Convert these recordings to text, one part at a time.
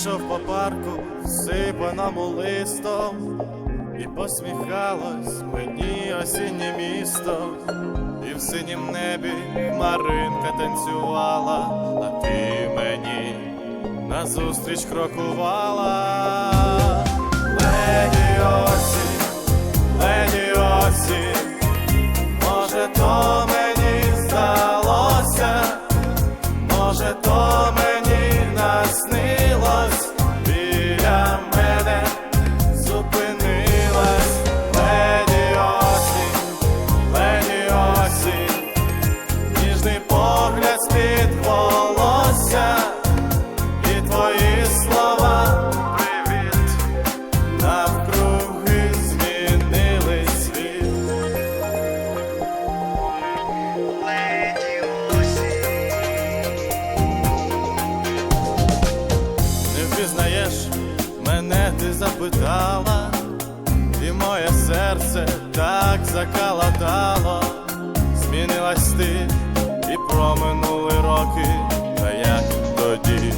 йшов по парку, всипаному листом, і посміхалось мені осіннє місто, і в синім небі Маринка танцювала, а ти мені назустріч крокувала. Погляд з-під волосся і твої слова. Привіт, навкруги змінили світ. Не впізнаєш, мене ти запитала, і моє серце так закалатало, змінилась ти проминули роки, та як тоді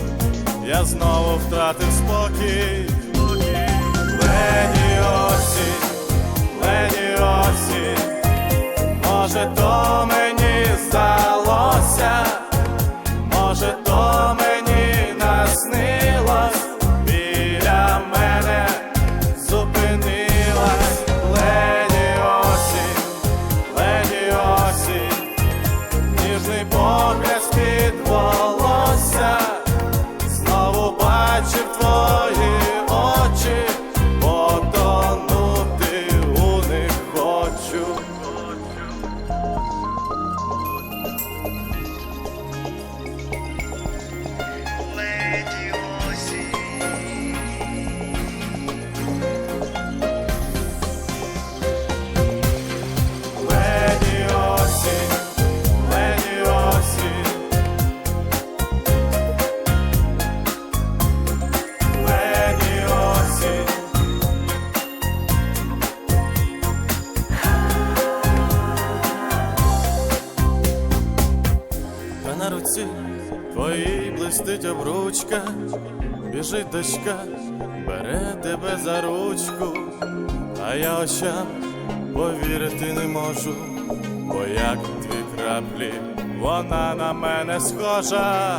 я знову втратив спокій. Руці твоїй блистить обручка, біжить дочка, бере тебе за ручку, а я очам повірити не можу, бо як дві краплі, вона на мене схожа.